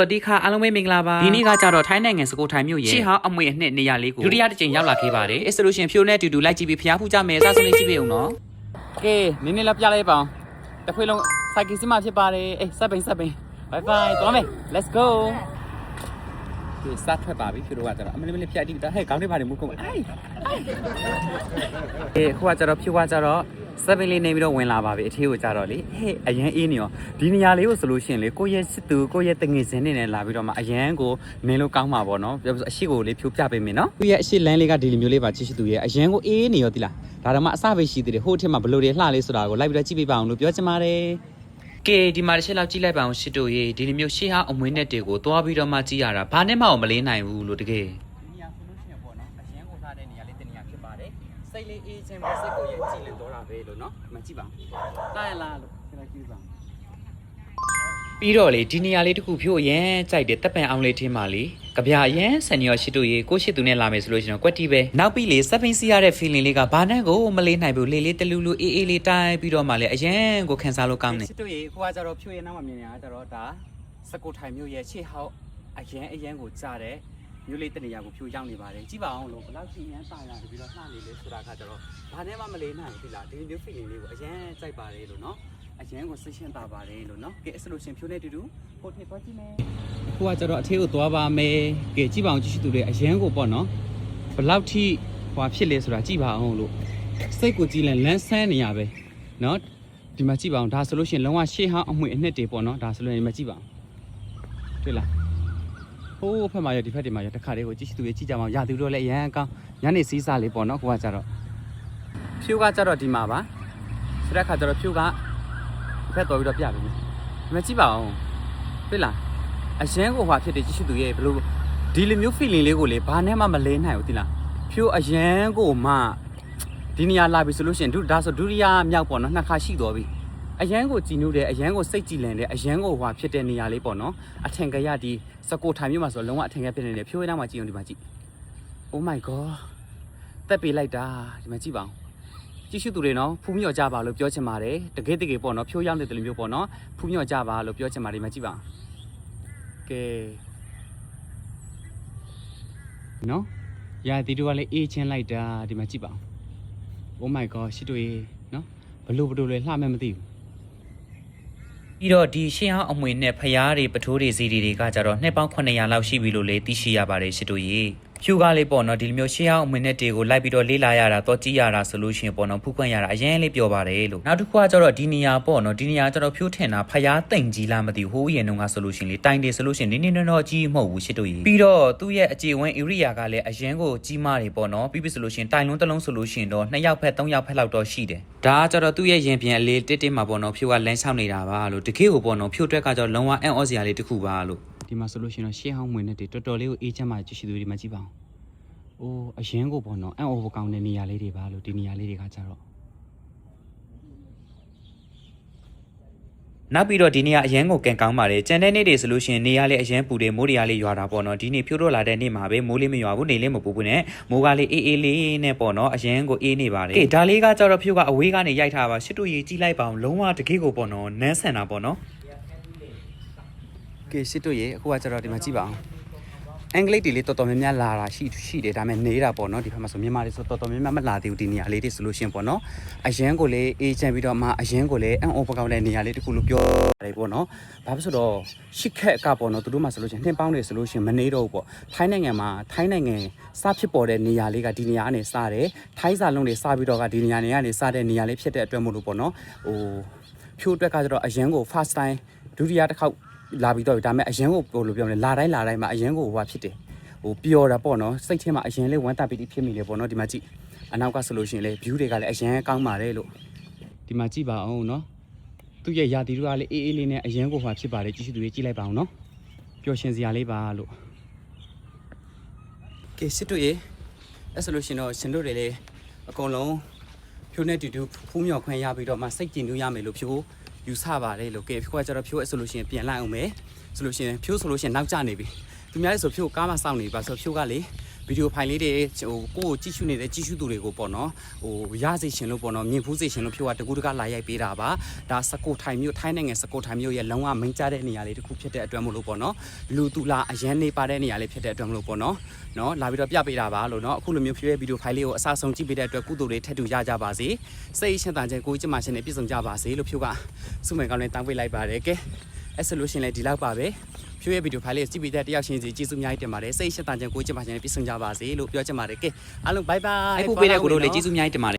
ဆိုဒီခါအားလုံးပဲမင်္ဂလာပါဒီနေ့ကကြတော့ထိုင်းနိုင်ငံစကိုထိုင်းမြို့ရဲ့ရှီဟောင်းအမွေအနှစ်နေရာလေးကိုဒုတိယတစ်ကြိမ်ရောက်လာခဲ့ပါတယ်အစ်စလိုရှင်ဖြိုးနဲ့အတူတူလိုက်ကြည့်ပြီးဖျားဖူးကြမယ်စသဖြင့်ကြည့်ပေးအောင်နော်အေးနင်းနေလာပြလိုက်ပါအောင်တစ်ခွေလုံးစိုက်ကင်စီမဖြစ်ပါတယ်အေးစက်ပိန်စက်ပိန် bye bye သွားမယ် let's go ဒီစားထွက်ပါပြီဖြိုးတို့ကကြတော့အမလေးမလေးဖျားတိတာဟဲ့ခေါင်းတွေပါတယ်မုတ်ကုန်အေးဟိုကကြတော့ဖြိုးကကြတော့ စပင်းလေးနေပြီးတော့ဝင်လာပါပြီအထီးကိုကြတော့လေဟဲ့အရန်အေးနေရောဒီနေရာလေးကိုဆိုလို့ရှိရင်လေကိုယ့်ရဲ့စစ်သူကိုယ့်ရဲ့တငယ်စင်းနေနဲ့လာပြီးတော့မှအရန်ကိုနင်းလို့ကောင်းမှာပေါ့နော်ပြောဆိုအရှိကိုလေးဖြိုးပြပေးမယ်နော်သူ့ရဲ့အရှိလန်းလေးကဒီလိုမျိုးလေးပါချစ်ရှိသူရဲ့အရန်ကိုအေးနေရောတိလားဒါတော့မှအစပဲရှိသေးတယ်ဟိုအထက်မှာဘလို့တွေလှလေးဆိုတာကိုလိုက်ပြီးတော့ကြည့်ပေးပါအောင်လို့ပြောချင်ပါတယ်ကဲဒီမှာတစ်ချက်လောက်ကြည့်လိုက်ပါအောင်ရှစ်တို့ရေဒီလိုမျိုးရှေ့ဟာအမွေးနဲ့တွေကိုသွားပြီးတော့မှကြည့်ရတာဘာနဲ့မှမလေးနိုင်ဘူးလို့တကယ်နေရာဆိုလို့ရှိရင်ပေါ့နော်အရန်ကိုထားတဲ့နေရာလေးတနေရာဖြစ်ပါတယ် စိတ်လေးအေးချမ်းပဲစိတ်ကိုရဲ့ကြည်လင်တော့တာပဲလို့နော်မကြည့်ပါဘူးတားရလားလို့ကျွန်တော်ကြည့်ပါပြီးတော့လေဒီနေရာလေးတစ်ခုဖြို့ရမ်းကြိုက်တယ်တပ်ပံအောင်လေးထင်းပါလေကြပြရမ်းဆန်ရောရှိတို့ရေကိုရှိသူနဲ့လာမယ်ဆိုလို့ရှိရင်ကွက်တီပဲနောက်ပြီးလေစပ်ပင်းစီရတဲ့ feeling လေးကဘာနဲ့ကိုမလေးနိုင်ဘူးလေးလေးတလူလူအေးအေးလေးတိုင်းပြီးတော့မှလေအရန်ကိုခံစားလို့ကောင်းတယ်ရှိတို့ရေကိုကကြတော့ဖြို့ရနောက်မှမြင်နေတာကြတော့ဒါစကုထိုင်မျိုးရဲ့ရှေ့ဟောက်အရန်အရန်ကိုကြားတဲ့ မျိုးလေးတနေရာကိုဖြိုးရောက်နေပါတယ်ကြည့်ပါအောင်လို့ဘယ်လောက်ရှိရန်ပါလာပြီးတော့လှနေလေဆိုတာကကြတော့ဘာနဲ့မှမလေးနိုင်ဘူးဒီလားဒီမျိုး feeling လေးကိုအရန်ကြိုက်ပါတယ်လို့နော်အရန်ကိုစိတ်ရှင်းတာပါတယ်လို့နော်ကဲအဲ့ဆိုလို့ရှင်ဖြိုးနေတူတူဟိုထေသွားကြည့်မယ်ကိုကကြတော့အထေးကိုသွားပါမယ်ကဲကြည့်ပါအောင်ကြည့်ရှိသူတွေအရန်ကိုပေါ့နော်ဘယ်လောက်ထိဟွာဖြစ်လဲဆိုတာကြည့်ပါအောင်လို့စိတ်ကိုကြည့်လဲလန်းဆန်းနေရပဲနော်ဒီမှာကြည့်ပါအောင်ဒါဆိုလို့ရှင်လုံးဝရှေ့ဟောင်းအမွေအနှစ်တွေပေါ့နော်ဒါဆိုလို့ဒီမှာကြည့်ပါအောင်တွေ့လား ဟိုးဖက်မှာရဒီဖက်ဒီမှာရတခါလေးကိုကြည့်ရှိသူတွေကြည့်ကြမှာရာသူတို့လည်းအရန်ကောင်းညနေစီးစားလေးပေါ့နော်ကိုကကြတော့ဖြူကကြတော့ဒီမှာပါဆိုတဲ့ခါကျတော့ဖြူကဖက်တော်ပြီးတော့ပြပြီဒီမှာကြည့်ပါအောင်တွေ့လားအရန်ကိုဟွာဖြစ်တယ်ကြည့်ရှိသူရဲ့ဘလို့ဒီလိုမျိုး feeling လေးကိုလေဘာနဲ့မှမလဲနိုင်ဘူးသိလားဖြူအရန်ကိုမှဒီနေရာလာပြီဆိုလို့ရှိရင်ဒုဒါဆိုဒုတိယမြောက်ပေါ့နော်နှစ်ခါရှိတော်ပြီ အရန်ကိုကြည်နူးတယ်အရန်ကိုစိတ်ကြည်လင်တယ်အရန်ကိုဟွာဖြစ်တဲ့နေရာလေးပေါ့နော်အထင်ကရဒီစကိုထိုင်မြို့မှာဆိုလုံးဝအထင်ကရဖြစ်နေတယ်ဖြိုးရမ်းမှာကြည့်အောင်ဒီမှာကြည့် Oh my god တက်ပေးလိုက်တာဒီမှာကြည့်ပါအောင်ကြည့်ရှုသူတွေနော်ဖူးမြော့ကြပါလို့ပြောချင်ပါတယ်တကယ်တကယ်ပေါ့နော်ဖြိုးရောက်နေတယ်လို့မျိုးပေါ့နော်ဖူးမြော့ကြပါလို့ပြောချင်ပါတယ်ဒီမှာကြည့်ပါအောင်ကဲနော်ရာတီတို့ကလည်းအေးချင်းလိုက်တာဒီမှာကြည့်ပါအောင် Oh my god ရှစ်တို့ရေနော်ဘလို့ဘလို့လဲလှမဲ့မသိဘူး ပြီးတော့ဒီရှင်းအောင်အမွေနဲ့ဖျားတွေပထိုးတွေစီတွေတွေကကြတော့နှစ်ပေါင်း900လောက်ရှိပြီလို့လေသိရှိရပါတယ်ရှစ်တို့ရေ ဖြူကားလေးပေါ့နော်ဒီလိုမျိုးရှင်းအောင်အမွေနဲ့တွေကိုလိုက်ပြီးတော့လေးလာရတာတော့ကြည့်ရတာဆိုလို့ရှိရင်ပေါ့နော်ဖူးခွင့်ရတာအရင်လေးပြောပါတယ်လို့နောက်တစ်ခုကကြတော့ဒီနေရာပေါ့နော်ဒီနေရာကြတော့ဖြိုးထင်တာဖျားတိမ်ကြီးလားမသိဘူးဟိုးအရင်တုန်းကဆိုလို့ရှိရင်လေတိုင်တယ်ဆိုလို့ရှိရင်နင်းနင်းတော့ကြီးမဟုတ်ဘူးရှစ်တို့ရေပြီးတော့သူ့ရဲ့အခြေဝင်း area ကလည်းအရင်ကိုကြီးမားတယ်ပေါ့နော်ပြီးပြီဆိုလို့ရှိရင်တိုင်လုံးတစ်လုံးဆိုလို့ရှိရင်တော့နှစ်ယောက်ဖက်သုံးယောက်ဖက်လောက်တော့ရှိတယ်ဒါကကြတော့သူ့ရဲ့ရင်ပြန်အလေးတစ်တစ်မှာပေါ့နော်ဖြိုးကလမ်းလျှောက်နေတာပါလို့တကယ်ကိုပေါ့နော်ဖြိုးတွက်ကကြတော့လုံးဝအံ့ဩစရာလေးတစ်ခုပါလို့ ဒီမှာဆိုလို့ရှိရင်တော့ရှေးဟောင်းမွေနဲ့တေတော်တော်လေးကိုအေးချမ်းမှကြည့်ရှိသူဒီမှာကြည့်ပါအောင်အိုးအရင်ကိုပေါ့နော်အံ့ဩကောင်းတဲ့နေရာလေးတွေပါလို့ဒီနေရာလေးတွေကကြတော့နောက်ပြီးတော့ဒီနေ့ကအရန်ကိုကန်ကောင်းပါတယ်ကြံတဲ့နေ့တွေဆိုလို့ရှိရင်နေရလေးအရန်ပူတယ်မိုးတွေကလေးရွာတာပေါ့နော်ဒီနေ့ဖြိုးတော့လာတဲ့နေ့မှာပဲမိုးလေးမရွာဘူးနေလေးမပူဘူးနဲ့မိုးကလေးအေးအေးလေးနဲ့ပေါ့နော်အရန်ကိုအေးနေပါတယ်ကဲဒါလေးကကြတော့ဖြိုးကအဝေးကနေရိုက်ထားပါရှစ်တူကြီးကြီးလိုက်ပါအောင်လုံးဝတကယ်ကိုပေါ့နော်နန်းဆန်တာပေါ့နော် ကဲရှစ်တူရေအခုကကြတော့ဒီမှာကြည့်ပါအောင်အင်္ဂလိပ်တွေလေးတော်တော်များများလာတာရှိရှိတယ်ဒါပေမဲ့နေတာပေါ့နော်ဒီဘက်မှာဆိုမြန်မာတွေဆိုတော်တော်များများမလာသေးဘူးဒီနေရာလေးတွေဆိုလို့ရှရင်ပေါ့နော်အရန်ကိုလေးအေးချမ်းပြီးတော့မှအရန်ကိုလေးအံ့ဩပကောင်းတဲ့နေရာလေးတခုလို့ပြောတယ်ပေါ့နော်ဘာဖြစ်ဆိုတော့ရှစ်ခက်ကပေါ့နော်သူတို့မှဆိုလို့ရှရင်နှင်းပေါင်းနေဆိုလို့ရှရင်မနေတော့ဘူးပေါ့ထိုင်းနိုင်ငံမှာထိုင်းနိုင်ငံစဖြစ်ပေါ်တဲ့နေရာလေးကဒီနေရာကနေစတယ်ထိုင်းစာလုံးတွေစပြီးတော့ကဒီနေရာနေကနေစတဲ့နေရာလေးဖြစ်တဲ့အတွက်မို့လို့ပေါ့နော်ဟိုဖြိုးအတွက်ကကျတော့အရန်ကို first time ဒုတိယတစ်ခေါက် လာပြီးတော့ဒါပေမဲ့အရန်ကိုဟိုလိုပြောမလဲလာတိုင်းလာတိုင်းမှာအရန်ကိုဟိုဟာဖြစ်တယ်ဟိုပျော်တာပေါ့နော်စိတ်ထဲမှာအရင်လေးဝမ်းတာပီတိဖြစ်မိလေပေါ့နော်ဒီမှာကြည့်အနောက်ကဆိုလို့ရှိရင်လေ view တွေကလည်းအရင်ကောင်းပါတယ်လို့ဒီမှာကြည့်ပါအောင်နော်သူ့ရဲ့ယာတီတို့ကလည်းအေးအေးလေးနဲ့အရင်ကိုဟွာဖြစ်ပါတယ်ကြည့်ရှိသူတွေကြည့်လိုက်ပါအောင်နော်ပျော်ရှင်စရာလေးပါလို့ကဲစစ်တို့ရေအဲ့ဆိုလို့ရှိရင်တော့ရှင်တို့တွေလည်းအကုန်လုံးဖြိုးနဲ့တူတူဖူးမြော်ခွင့်ရပြီးတော့မှစိတ်ကြည်နူးရမယ်လို့ဖြိုး ယူဆပါတယ်လို့ကဲဖြိုးကကျတော့ဖြိုးအဲ့ဆိုလို့ရှိရင်ပြန်လိုက်အောင်မယ်ဆိုလို့ရှိရင်ဖြိုးဆိုလို့ရှိရင်နောက်ကျနေပြီသူများလေးဆိုဖြိုးကားမစောင့်နေပါဆိုဖြိုးကလေဘ ဗီဒီယိုဖိုင်လေးတွေဟိုကိုယ့်ကိုကြည့်ရှုနေတဲ့ကြည့်ရှုသူတွေကိုပေါ့နော်ဟိုရစေရှင်လို့ပေါ့နော်မြင်ဖူးစေရှင်လို့ဖြိုးကတကူတကလာရိုက်ပေးတာပါဒါစကိုထိုင်မြို့ထိုင်းနိုင်ငံစကိုထိုင်မြို့ရဲ့လုံးဝမိန်ကြတဲ့နေရာလေးတစ်ခုဖြစ်တဲ့အတွက်မလို့ပေါ့နော်လူတူလာအရန်နေပါတဲ့နေရာလေးဖြစ်တဲ့အတွက်မလို့ပေါ့နော်နော်လာပြီးတော့ပြပေးတာပါလို့နော်အခုလိုမျိုးဖြိုးရဲ့ဗီဒီယိုဖိုင်လေးကိုအစားဆုံးကြည့်ပေးတဲ့အတွက်ကုသိုလ်တွေထပ်တူရကြပါစေစိတ်ရှင်တန်ခြင်းကိုယ်ကျမရှင်နဲ့ပြည့်စုံကြပါစေလို့ဖြိုးကစုမယ်ကောင်းလေးတောင်းပေးလိုက်ပါတယ်ကဲ အဲ့ဆိုလို့ရှင်လည်းဒီလောက်ပါပဲဖြိုးရဲ့ဗီဒီယိုဖိုင်လေးကိုကြည့်ပြီးတဲ့တယောက်ချင်းစီကျေးဇူးအများကြီးတင်ပါတယ်စိတ်ရှင်းတန်ခြင်းကိုကြည့်ပါခြင်းနဲ့ပြည့်စုံကြပါစေလို့ပြောချင်ပါတယ်ကဲအားလုံးဘိုင်ဘိုင်အဲ့ပူပေးတဲ့ကိုတို့လည်းကျေးဇူးအများကြီးတင်ပါတယ်